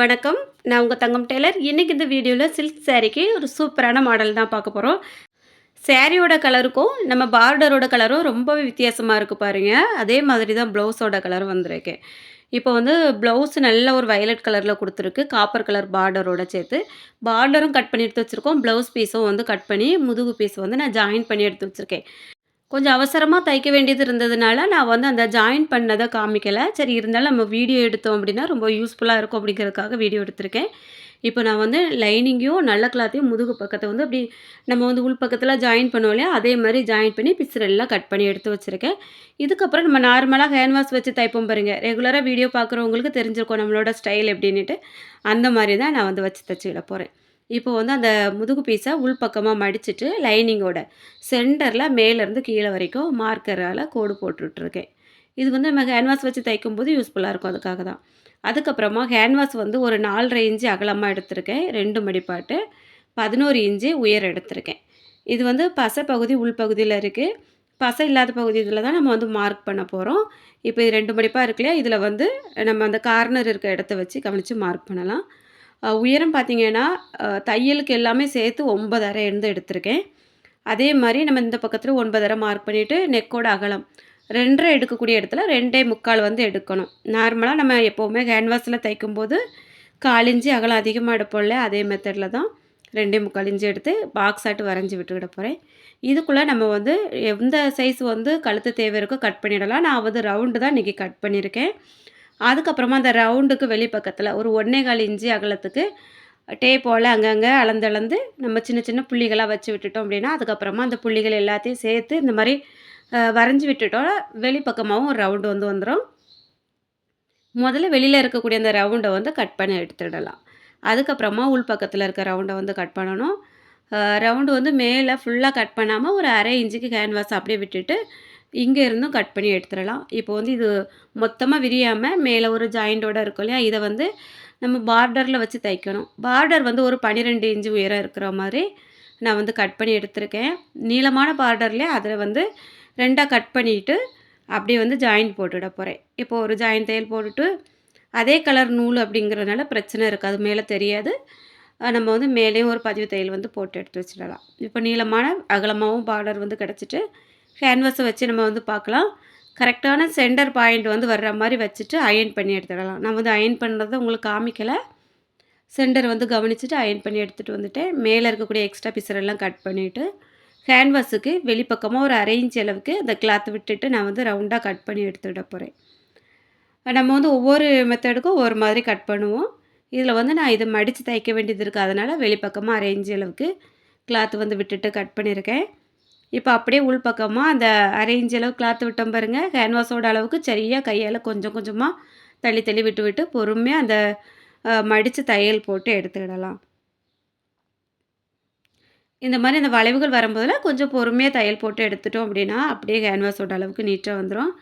வணக்கம். நான் உங்கள் தங்கம் டெய்லர். இன்றைக்கி இந்த வீடியோவில் சில்க் சாரீக்கு ஒரு சூப்பரான மாடல் தான் பார்க்க போகிறோம் சாரியோட கலருக்கும் நம்ம பார்டரோட கலரும் ரொம்பவே வித்தியாசமாக இருக்குது பாருங்க. அதே மாதிரி தான் ப்ளவுஸோட கலரும் வந்திருக்கு. இப்போ வந்து ப்ளவுஸ் நல்ல ஒரு வயலட் கலரில் கொடுத்துருக்கு. காப்பர் கலர் பார்டரோட சேர்த்து. பார்டரும் கட் பண்ணி எடுத்து வச்சுருக்கோம். ப்ளவுஸ் பீஸும் வந்து கட் பண்ணி முதுகு பீஸ் வந்து நான் ஜாயின் பண்ணி எடுத்து வச்சுருக்கேன். கொஞ்சம் அவசரமாக தைக்க வேண்டியது இருந்ததுனால நான் வந்து அந்த ஜாயின் பண்ணதை காமிக்கலை. சரி இருந்தாலும் நம்ம வீடியோ எடுத்தோம் அப்படின்னா ரொம்ப யூஸ்ஃபுல்லாக இருக்கும் அப்படிங்கிறதுக்காக வீடியோ எடுத்திருக்கேன். இப்போ நான் வந்து லைனிங்கையும் நல்ல கிளாத்தையும் முதுகு பக்கத்தை வந்து அப்படி நம்ம வந்து உள் பக்கத்தில் ஜாயின் பண்ணுவோம் இல்லையா? அதே மாதிரி ஜாயின் பண்ணி பிசுரெல்லாம் கட் பண்ணி எடுத்து வச்சுருக்கேன். இதுக்கப்புறம் நம்ம நார்மலாக ஹேண்ட் வாஷ் வச்சு தைப்போம் பாருங்க. ரெகுலராக வீடியோ பார்க்குறவங்களுக்கு தெரிஞ்சிருக்கும் நம்மளோட ஸ்டைல் எப்படின்ட்டு அந்த மாதிரி தான் நான் வந்து வச்சு தச்சுக்கிட போகிறேன் இப்போ வந்து அந்த முதுகு பீஸை உள்பக்கமாக மடிச்சுட்டு லைனிங்கோட சென்டரில் மேலேருந்து கீழே வரைக்கும் மார்க்கரால் கோடு போட்டுட்ருக்கேன். இது வந்து நம்ம ஹேண்ட்வாஷ் வச்சு தைக்கும் போது யூஸ்ஃபுல்லாக இருக்கும் அதுக்காக தான். அதுக்கப்புறமா ஹேண்ட்வாஷ் வந்து ஒரு நாலரை இன்ச்சு அகலமாக எடுத்திருக்கேன். ரெண்டு மடிப்பாட்டு பதினோரு இன்ச்சு உயர் எடுத்திருக்கேன். இது வந்து பசை பகுதி உள்பகுதியில் இருக்குது பசை இல்லாத பகுதியில் தான் நம்ம வந்து மார்க் பண்ண போகிறோம் இப்போ இது ரெண்டு மடிப்பாக இருக்கு இல்லையா? இதில் வந்து நம்ம அந்த கார்னர் இருக்க இடத்த வச்சு கவனித்து மார்க் பண்ணலாம். உயரம் பார்த்திங்கன்னா தையலுக்கு எல்லாமே சேர்த்து ஒன்பதரை இருந்து எடுத்திருக்கேன். அதே மாதிரி நம்ம இந்த பக்கத்தில் ஒன்பதரை மார்க் பண்ணிவிட்டு நெக்கோட அகலம். ரெண்டரை எடுக்கக்கூடிய இடத்துல ரெண்டே முக்கால் வந்து எடுக்கணும். நார்மலாக நம்ம எப்போவுமே கேன்வாஸில் தைக்கும்போது காலிஞ்சி அகலம் அதிகமாக எடுப்போம்ல அதே மெத்தடில் தான் ரெண்டே முக்கால் இஞ்சி எடுத்து பாக்ஸ் ஆட்டு வரைஞ்சி விட்டுக்கிட போகிறேன் இதுக்குள்ளே நம்ம வந்து எந்த சைஸ் வந்து கழுத்து தேவை இருக்கோ கட் பண்ணிடலாம். நான் வந்து ரவுண்டு தான் இன்றைக்கி கட் பண்ணியிருக்கேன். அதுக்கப்புறமா அந்த ரவுண்டுக்கு வெளிப்பக்கத்தில் ஒரு ஒன்றே கால் இஞ்சி அகலத்துக்கு டேப்போல் அங்கங்கே அளந்தளந்து நம்ம சின்ன சின்ன புள்ளிகளாக வச்சு விட்டுட்டோம் அப்படின்னா அதுக்கப்புறமா அந்த புள்ளிகள் எல்லாத்தையும் சேர்த்து இந்த மாதிரி வரைஞ்சி விட்டுட்டோம். வெளிப்பக்கமாகவும் ஒரு ரவுண்டு வந்து வந்துடும் முதல்ல வெளியில் இருக்கக்கூடிய அந்த ரவுண்டை வந்து கட் பண்ணி எடுத்துடலாம். அதுக்கப்புறமா உள் பக்கத்தில் இருக்க ரவுண்டை வந்து கட் பண்ணணும். ரவுண்டு வந்து மேலே ஃபுல்லாக கட் பண்ணாமல் ஒரு அரை இன்ச்சுக்கு கேன்வாஸ் அப்படியே விட்டுட்டு இங்கே இருந்தும் கட் பண்ணி எடுத்துடலாம். இப்போ வந்து இது மொத்தமாக விரியாமல் மேலே ஒரு ஜாயிண்டோடு இருக்கும் இல்லையா? இதை வந்து நம்ம பார்டரில் வச்சு தைக்கணும். பார்டர் வந்து ஒரு பன்னிரெண்டு இன்ச்சு உயரம் இருக்கிற மாதிரி நான் வந்து கட் பண்ணி எடுத்திருக்கேன். நீளமான பார்டர்லேயே அதில் வந்து ரெண்டாக கட் பண்ணிவிட்டு அப்படியே வந்து ஜாயின் போட்டுவிட போகிறேன் இப்போது ஒரு ஜாயின் தையல் போட்டுட்டு அதே கலர் நூல் அப்படிங்கிறதுனால பிரச்சனை இருக்காது. மேலே தெரியாது. நம்ம வந்து மேலேயும் ஒரு பதிவு தையல் வந்து போட்டு எடுத்து வச்சிடலாம். இப்போ நீளமான அகலமாகவும் பார்டர் வந்து கிடச்சிட்டு கேன்வஸை வச்சு நம்ம வந்து பார்க்கலாம். கரெக்டான சென்டர் பாயிண்ட் வந்து வர்ற மாதிரி வச்சுட்டு அயன் பண்ணி எடுத்துடலாம். நான் வந்து அயன் பண்ணுறத உங்களுக்கு காமிக்கலை. சென்டர் வந்து கவனிச்சுட்டு அயன் பண்ணி எடுத்துகிட்டு வந்துட்டேன். மேலே இருக்கக்கூடிய எக்ஸ்ட்ரா பீஸரெல்லாம் கட் பண்ணிவிட்டு கேன்வாஸுக்கு வெளிப்பக்கமாக ஒரு அரை இன்ச் அளவுக்கு அந்த கிளாத் விட்டுட்டு நான் வந்து ரவுண்டாக கட் பண்ணி எடுத்துவிட போகிறேன் நம்ம வந்து ஒவ்வொரு மெத்தடுக்கும் ஒவ்வொரு மாதிரி கட் பண்ணுவோம். இதில் வந்து நான் இதை மடித்து தைக்க வேண்டியது இருக்குது அதனால் வெளிப்பக்கமாக அரை இன்ச் அளவுக்கு கிளாத் வந்து விட்டுட்டு கட் பண்ணியிருக்கேன். இப்போ அப்படியே உள் பக்கமாக அந்த அரேஞ்ச் அளவு கிளாத் விட்டோம் பாருங்கள் கேன்வாஸோட அளவுக்கு சரியாக கையால் கொஞ்சம் கொஞ்சமாக தள்ளி தள்ளி விட்டு விட்டு பொறுமையாக அந்த மடித்து தையல் போட்டு எடுத்துக்கிடலாம் இந்த மாதிரி இந்த வளைவுகள் வரும்போதில் கொஞ்சம் பொறுமையாக தையல் போட்டு எடுத்துட்டோம் அப்படின்னா அப்படியே கேன்வாஸோட அளவுக்கு நீட்டாக வந்துடும்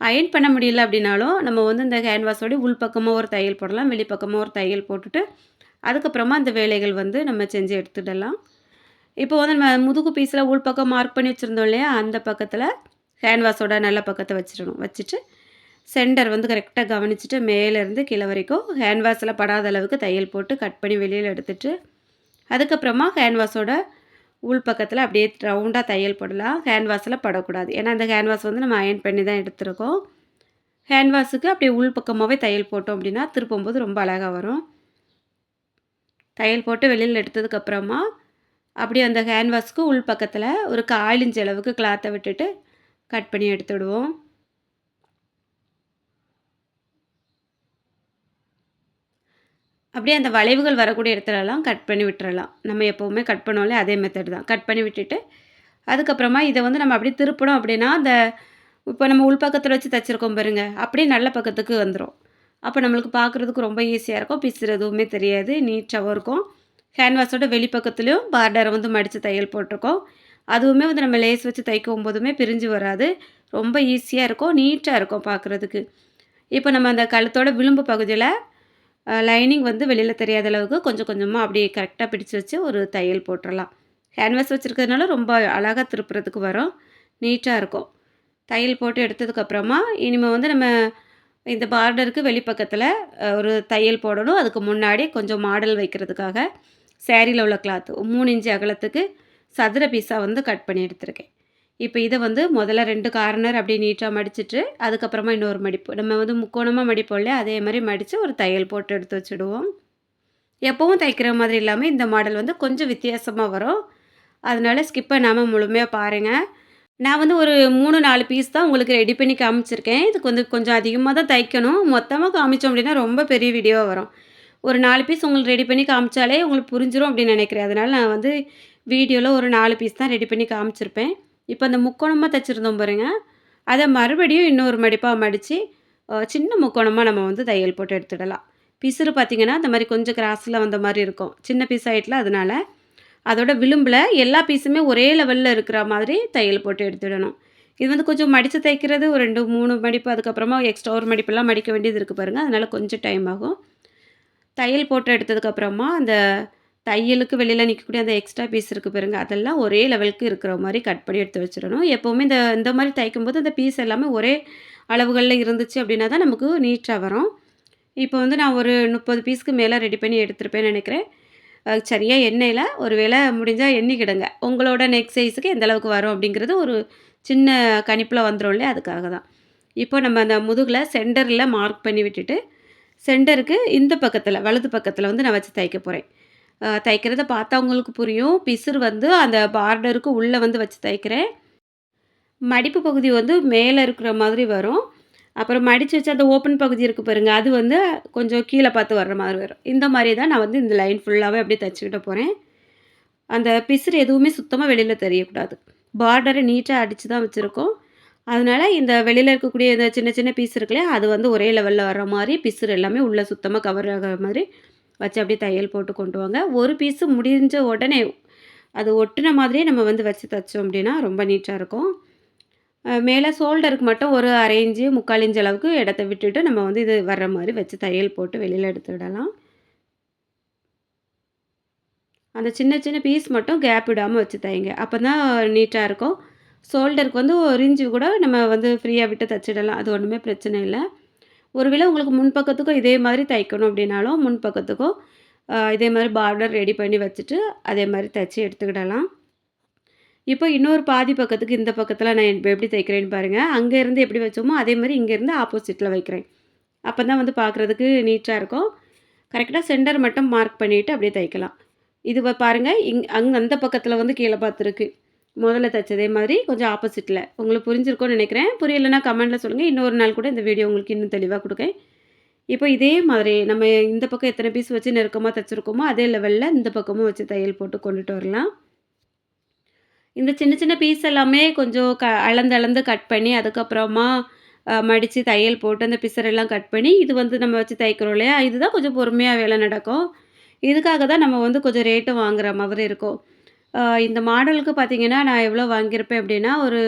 அயன் பண்ண முடியல அப்படின்னாலும் நம்ம வந்து இந்த கேன்வாஸோட உள் பக்கமாக ஒரு தையல் போடலாம் வெளிப்பக்கமாக ஒரு தையல் போட்டுட்டு அதுக்கப்புறமா அந்த வேலைகள் வந்து நம்ம செஞ்சு எடுத்துடலாம். இப்போ வந்து நம்ம முதுகு பீஸில் உள் பக்கம் மார்க் பண்ணி வச்சுருந்தோம் இல்லையா? அந்த பக்கத்தில் ஹேண்ட்வாஷோட நல்ல பக்கத்தை வச்சிடணும். வச்சுட்டு சென்டர் வந்து கரெக்டாக கவனிச்சுட்டு மேலேருந்து கீழே வரைக்கும் ஹேண்ட்வாஷில் படாத அளவுக்கு தையல் போட்டு கட் பண்ணி வெளியில் எடுத்துட்டு அதுக்கப்புறமா ஹேண்ட்வாஷோட உள் பக்கத்தில் அப்படியே ரவுண்டாக தையல் போடலாம். ஹேண்ட்வாஷில் படக்கூடாது. ஏன்னா அந்த ஹேண்ட்வாஷ் வந்து நம்ம அயன் பண்ணி தான் எடுத்துருக்கோம். ஹேண்ட்வாஷுக்கு அப்படியே உள் பக்கமாகவே தையல் போட்டோம் அப்படின்னா திருப்பும்போது ரொம்ப அழகாக வரும். தையல் போட்டு வெளியில் எடுத்ததுக்கப்புறமா அப்படியே அந்த கேன்வாஸ்க்கு உள் பக்கத்தில் ஒரு கால் இன்ச் அளவுக்கு கிளாத்தை விட்டுட்டு கட் பண்ணி எடுத்துடுவோம் அப்படியே அந்த வளைவுகள் வரக்கூடிய இடத்துலலாம் கட் பண்ணி விட்டுறலாம். நம்ம எப்போவுமே கட் பண்ணோம்லே அதே மெத்தட் தான். கட் பண்ணி விட்டுட்டு அதுக்கப்புறமா இதை வந்து நம்ம அப்படியே திருப்பணும் அப்படின்னா அந்த இப்போ நம்ம உள் பக்கத்தில் வச்சு தைச்சிருக்கோம் பாருங்க அப்படியே நல்ல பக்கத்துக்கு வந்துடும் அப்போ நம்மளுக்கு பார்க்குறதுக்கு ரொம்ப ஈஸியாக இருக்கும். பிசுறதுவுமே தெரியாது. நீட்டாகவும் இருக்கும். கேன்வாஸோட வெளிப்பக்கத்துலேயும் பார்டரை வந்து மடித்து தையல் போட்டிருக்கோம். அதுவுமே வந்து நம்ம லேஸ் வச்சு தைக்கும் போதுமே பிரிஞ்சு வராது. ரொம்ப ஈஸியாக இருக்கும் நீட்டாக இருக்கும் பார்க்குறதுக்கு. இப்போ நம்ம அந்த கழுத்தோட விளிம்பு பகுதியில் லைனிங் வந்து வெளியில் தெரியாத அளவுக்கு கொஞ்சம் கொஞ்சமாக அப்படியே கரெக்டாக பிடிச்சி வச்சு ஒரு தையல் போட்டுடலாம் கேன்வாஸ் வச்சுருக்கிறதுனால ரொம்ப அழகாக திருப்புறதுக்கு வரும் நீட்டாக இருக்கும். தையல் போட்டு எடுத்ததுக்கப்புறமா இனிமேல் வந்து நம்ம இந்த பார்டருக்கு வெளிப்பக்கத்தில் ஒரு தையல் போடணும். அதுக்கு முன்னாடி கொஞ்சம் மாடல் வைக்கிறதுக்காக சேரீயில் உள்ள கிளாத்து மூணு இன்ச்சு அகலத்துக்கு சதுர பீஸாக வந்து கட் பண்ணி எடுத்திருக்கேன். இப்போ இதை வந்து முதல்ல ரெண்டு கார்னர் அப்படியே நீட்டாக மடிச்சிட்டு அதுக்கப்புறமா இன்னொரு மடிப்பு. நம்ம வந்து முக்கோணமாக மடிப்போம் இல்லையா? அதே மாதிரி மடித்து ஒரு தையல் போட்டு எடுத்து வச்சுடுவோம். எப்போவும் தைக்கிற மாதிரி இல்லாமல் இந்த மாடல் வந்து கொஞ்சம் வித்தியாசமாக வரும். அதனால ஸ்கிப் பண்ணாமல் முழுமையாக பாருங்கள் நான் வந்து ஒரு மூணு நாலு பீஸ் தான் உங்களுக்கு ரெடி பண்ணி காமிச்சிருக்கேன். இதுக்கு வந்து கொஞ்சம் அதிகமாக தான் தைக்கணும். மொத்தமாக காமிச்சோம் அப்படின்னா ரொம்ப பெரிய வீடியோவாக வரும். ஒரு நாலு பீஸ் உங்களுக்கு ரெடி பண்ணி காமிச்சாலே உங்களுக்கு புரிஞ்சிடும் அப்படின்னு நினைக்கிறேன். அதனால் நான் வந்து வீடியோவில் ஒரு நாலு பீஸ் தான் ரெடி பண்ணி காமிச்சிருப்பேன். இப்போ அந்த முக்கோணமாக தைச்சிருந்தோம் பாருங்கள் அதை மறுபடியும் இன்னொரு மடிப்பாக மடித்து சின்ன முக்கோணமாக நம்ம வந்து தையல் போட்டு எடுத்துடலாம். பிசுறு பார்த்திங்கன்னா அந்த மாதிரி கொஞ்சம் கிராஸில் வந்த மாதிரி இருக்கும். சின்ன பீஸ் ஆகிட்டில் அதனால் அதோட விளிம்பில் எல்லா பீஸுமே ஒரே லெவலில் இருக்கிற மாதிரி தையல் போட்டு எடுத்துடணும். இது வந்து கொஞ்சம் மடித்து தைக்கிறது ஒரு ரெண்டு மூணு மடிப்பு அதுக்கப்புறமா எக்ஸ்ட்ரா ஒரு மடிப்பெல்லாம் மடிக்க வேண்டியது இருக்குது பாருங்கள் அதனால் கொஞ்சம் டைம் ஆகும். தையல் போட்டு எடுத்ததுக்கப்புறமா அந்த தையலுக்கு வெளியில் நிற்கக்கூடிய அந்த எக்ஸ்ட்ரா பீஸ் இருக்குது பாருங்கள் அதெல்லாம் ஒரே லெவலுக்கு இருக்கிற மாதிரி கட் பண்ணி எடுத்து வச்சிடணும். எப்போவுமே இந்த இந்த மாதிரி தைக்கும்போது அந்த பீஸ் எல்லாமே ஒரே அளவுகளில் இருந்துச்சு அப்படின்னா தான் நமக்கு நீட்டாக வரும். இப்போ வந்து நான் ஒரு முப்பது பீஸ்க்கு மேலே ரெடி பண்ணி எடுத்துருப்பேன்னு நினைக்கிறேன். சரியாக எண்ணெயில் ஒரு வேளை முடிஞ்சால் எண்ணிக்கிடுங்க. உங்களோட நெக் சைஸுக்கு எந்த அளவுக்கு வரும் அப்படிங்கிறது ஒரு சின்ன கணிப்பில் வந்துடும் இல்லையா? அதுக்காக தான். இப்போ நம்ம அந்த முதுகில் சென்டரில் மார்க் பண்ணி விட்டுட்டு சென்டருக்கு இந்த பக்கத்தில் வலது பக்கத்தில் வந்து நான் வச்சு தைக்க போகிறேன் தைக்கிறத பார்த்தவங்களுக்கு புரியும். பிசுறு வந்து அந்த பார்டருக்கு உள்ளே வந்து வச்சு தைக்கிறேன். மடிப்பு பகுதி வந்து மேலே இருக்கிற மாதிரி வரும். அப்புறம் மடித்து வச்சு அந்த ஓப்பன் பகுதி இருக்குது பாருங்கள் அது வந்து கொஞ்சம் கீழே பார்த்து வர்ற மாதிரி வரும். இந்த மாதிரி தான் நான் வந்து இந்த லைன் ஃபுல்லாகவே அப்படியே தைச்சிக்கிட்ட போகிறேன் அந்த பிசுறு எதுவுமே சுத்தமாக வெளியில் தெரியக்கூடாது. பார்டரை நீட்டாக அடித்து தான் வச்சுருக்கோம். அதனால் இந்த வெளியில் இருக்கக்கூடிய இந்த சின்ன சின்ன பீஸ் இருக்குல்லையா அது வந்து ஒரே லெவலில் வர மாதிரி பிசுறு எல்லாமே உள்ளே சுத்தமாக கவர் ஆகிற மாதிரி வச்சு அப்படியே தையல் போட்டு கொண்டு வாங்க. ஒரு பீஸு முடிஞ்ச உடனே அது ஒட்டின மாதிரியே நம்ம வந்து வச்சு தைச்சோம் அப்படின்னா ரொம்ப நீட்டாக இருக்கும். மேலே ஷோல்டருக்கு மட்டும் ஒரு அரை இன்ச்சு முக்கால் இன்ச்சு அளவுக்கு இடத்த விட்டுட்டு நம்ம வந்து இது வர்ற மாதிரி வச்சு தையல் போட்டு வெளியில் எடுத்து விடலாம். அந்த சின்ன சின்ன பீஸ் மட்டும் கேப் விடாமல் வச்சு தைங்க. அப்போ தான் நீட்டாக இருக்கும். ஷோல்டருக்கு வந்து ஒரு இஞ்சி கூட நம்ம வந்து ஃப்ரீயாக விட்டு தைச்சிடலாம். அது ஒன்றுமே பிரச்சனை இல்லை. ஒருவேளை உங்களுக்கு முன்பக்கத்துக்கும் இதே மாதிரி தைக்கணும் அப்படின்னாலும் முன்பக்கத்துக்கும் இதே மாதிரி பார்டர் ரெடி பண்ணி வச்சுட்டு அதே மாதிரி தைச்சி எடுத்துக்கிடலாம். இப்போ இன்னொரு பாதி பக்கத்துக்கு இந்த பக்கத்தில் நான் இப்போ எப்படி தைக்கிறேன்னு பாருங்கள் அங்கேருந்து எப்படி வச்சோமோ அதே மாதிரி இங்கேருந்து ஆப்போசிட்டில் வைக்கிறேன். அப்போ தான் வந்து பார்க்குறதுக்கு நீட்டாக இருக்கும். கரெக்டாக சென்டர் மட்டும் மார்க் பண்ணிவிட்டு அப்படியே தைக்கலாம். இது பாருங்கள் இங் அங்கே அந்த பக்கத்தில் வந்து கீழே பார்த்துருக்கு. முதல்ல தைச்சதே மாதிரி கொஞ்சம் ஆப்போசிட்டில் உங்களுக்கு புரிஞ்சிருக்கோன்னு நினைக்கிறேன். புரியலைன்னா கமெண்ட்டில் சொல்லுங்கள் இன்னொரு நாள் கூட இந்த வீடியோ உங்களுக்கு இன்னும் தெளிவாக கொடுக்கேன். இப்போ இதே மாதிரி நம்ம இந்த பக்கம் எத்தனை பீஸ் வச்சு நெருக்கமாக தைச்சிருக்கோமோ அதே லெவலில் இந்த பக்கமும் வச்சு தையல் போட்டு கொண்டுட்டு வரலாம். இந்த சின்ன சின்ன பீஸ் எல்லாமே கொஞ்சம் க அளந்து அளந்து கட் பண்ணி அதுக்கப்புறமா மடித்து தையல் போட்டு அந்த பிசரெல்லாம் கட் பண்ணி இது வந்து நம்ம வச்சு தைக்கிறோம் இல்லையா? இதுதான் கொஞ்சம் பொறுமையாக வேலை நடக்கும். இதுக்காக தான் நம்ம வந்து கொஞ்சம் ரேட்டு வாங்குற மாதிரி இருக்கும். இந்த மாடலுக்கு பார்த்திங்கன்னா நான் எவ்வளோ வாங்கியிருப்பேன் அப்படின்னா ஒரு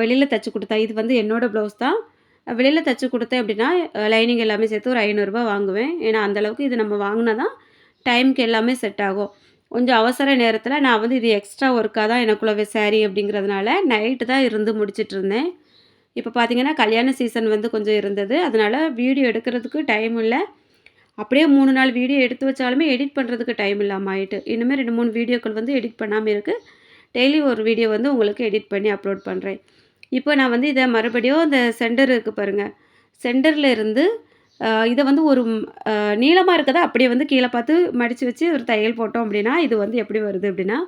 வெளியில் தைச்சி கொடுத்தேன் இது வந்து என்னோடய ப்ளவுஸ் தான். வெளியில் தைச்சி கொடுத்தேன் அப்படின்னா லைனிங் எல்லாமே சேர்த்து ஒரு ஐநூறுரூபா வாங்குவேன். ஏன்னா அந்தளவுக்கு இது நம்ம வாங்கினா தான் டைமுக்கு எல்லாமே செட் ஆகும். கொஞ்சம் அவசர நேரத்தில் நான் வந்து இது எக்ஸ்ட்ரா ஒர்க்காக தான் எனக்குள்ளவே சேரீ அப்படிங்கிறதுனால நைட்டு தான் இருந்து முடிச்சிட்ருந்தேன் இப்போ பார்த்தீங்கன்னா கல்யாண சீசன் வந்து கொஞ்சம் இருந்தது. அதனால் வீடியோ எடுக்கிறதுக்கு டைம் இல்லை. அப்படியே மூணு நாள் வீடியோ எடுத்து வச்சாலுமே எடிட் பண்ணுறதுக்கு டைம் இல்லாமல் ஆகிட்டு இன்னுமே ரெண்டு மூணு வீடியோக்கள் வந்து எடிட் பண்ணாமல் இருக்குது டெய்லி ஒரு வீடியோ வந்து உங்களுக்கு எடிட் பண்ணி அப்லோட் பண்ணுறேன் இப்போ நான் வந்து இதை மறுபடியும் இந்த சென்டர் இருக்குது பாருங்கள் சென்டரில் இருந்து இதை வந்து ஒரு நீளமாக இருக்கதை அப்படியே வந்து கீழே பார்த்து மடித்து வச்சு ஒரு தையல் போட்டோம் அப்படின்னா இது வந்து எப்படி வருது அப்படின்னா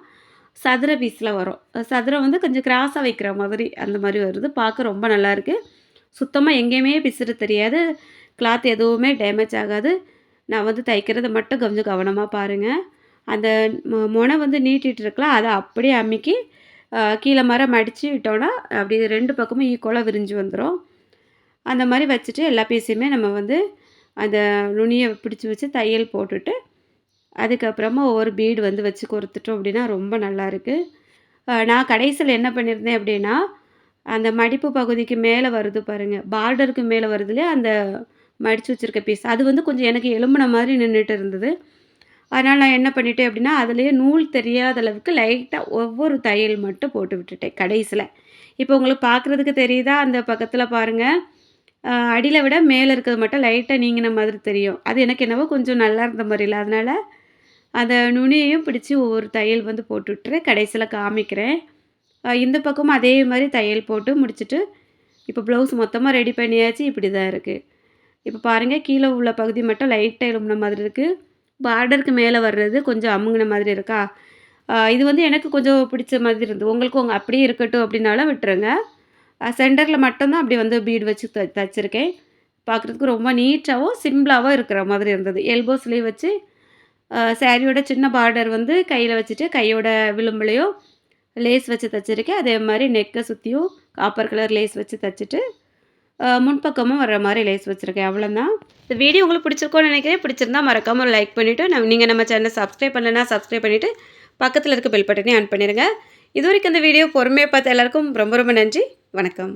சதுர பீஸில் வரும். சதுரம் வந்து கொஞ்சம் கிராஸாக வைக்கிற மாதிரி அந்த மாதிரி வருது. பார்க்க ரொம்ப நல்லாயிருக்கு சுத்தமாக எங்கேயுமே பிசுறு தெரியாது. கிளாத் எதுவுமே டேமேஜ் ஆகாது. நான் வந்து தைக்கிறத மட்டும் கொஞ்சம் கவனமாக பாருங்கள் அந்த முனை வந்து நீட்டிகிட்டு இருக்கலாம் அதை அப்படியே அமுக்கி கீழே மரம் மடித்து விட்டோன்னா அப்படி ரெண்டு பக்கமும் ஈக்குவலாக விரிஞ்சு வந்துடும் அந்த மாதிரி வச்சுட்டு எல்லா பீஸையுமே நம்ம வந்து அந்த நுனியை பிடிச்சி வச்சு தையல் போட்டுட்டு அதுக்கப்புறமா ஒவ்வொரு பீடு வந்து வச்சு கொடுத்துட்டோம் அப்படின்னா ரொம்ப நல்லா இருக்குது நான் கடைசியில் என்ன பண்ணியிருந்தேன் அப்படின்னா அந்த மடிப்பு பகுதிக்கு மேலே வருது பாருங்கள் பார்டருக்கு மேலே வருதுலேயே அந்த மடித்து வச்சுருக்க பீஸ். அது வந்து கொஞ்சம் எனக்கு எலும்பின மாதிரி நின்றுட்டு இருந்தது. அதனால் நான் என்ன பண்ணிட்டேன் அப்படின்னா அதுலேயே நூல் தெரியாத அளவுக்கு லைட்டாக ஒவ்வொரு தையல் மட்டும் போட்டு விட்டுட்டேன் கடைசியில். இப்போ உங்களுக்கு பார்க்குறதுக்கு தெரியுதா? அந்த பக்கத்தில் பாருங்கள் அடியில் விட மேலே இருக்கிறது மட்டும் லைட்டாக நீங்கின மாதிரி தெரியும். அது எனக்கு என்னவோ கொஞ்சம் நல்லா இருந்த மாதிரி இல்லை. அதனால் அந்த நுனியையும் பிடிச்சி ஒவ்வொரு தையல் வந்து போட்டு கடைசியில் காமிக்கிறேன். இந்த பக்கமும் அதே மாதிரி தையல் போட்டு முடிச்சுட்டு இப்போ ப்ளவுஸ் மொத்தமாக ரெடி பண்ணியாச்சு. இப்படி தான் இருக்குது இப்போ பாருங்கள் கீழே உள்ள பகுதி மட்டும் லைட்டாக எலும்புன மாதிரி இருக்குது பார்டருக்கு மேலே வர்றது கொஞ்சம் அமுங்கின மாதிரி இருக்கா? இது வந்து எனக்கு கொஞ்சம் பிடிச்ச மாதிரி இருந்தது. உங்களுக்கு உங்கள் அப்படியே இருக்கட்டும் அப்படின்னாலும் விட்டுருங்க. சென்டரில் மட்டும்தான் அப்படி வந்து பீடு வச்சு த தைச்சிருக்கேன். பார்க்குறதுக்கு ரொம்ப நீட்டாகவும் சிம்பிளாகவும் இருக்கிற மாதிரி இருந்தது. எல்போ ஸ்லீவ் வச்சு சாரியோட சின்ன பார்டர் வந்து கையில் வச்சுட்டு கையோட விளிம்புலையும் லேஸ் வச்சு தைச்சிருக்கேன். அதே மாதிரி நெக்கை சுற்றியும் காப்பர் கலர் லேஸ் வச்சு தச்சுட்டு முன்பக்கமும் வர்ற மாதிரி லேஸ் வச்சுருக்கேன். அவ்வளோதான் இந்த வீடியோ உங்களுக்கு பிடிச்சிருக்கோன்னு நினைக்கிறேன். பிடிச்சிருந்தா மறக்காமல் ஒரு லைக் பண்ணிவிட்டு நம்ம நீங்கள் நம்ம சேனலை சப்ஸ்கிரைப் பண்ணலன்னா சப்ஸ்கிரைப் பண்ணிவிட்டு பக்கத்தில் இருக்க பெல் பட்டனே ஆன் பண்ணிடுங்க இது வரைக்கும் இந்த வீடியோ பொறுமையாக பார்த்த எல்லாருக்கும் ரொம்ப ரொம்ப நன்றி. வணக்கம்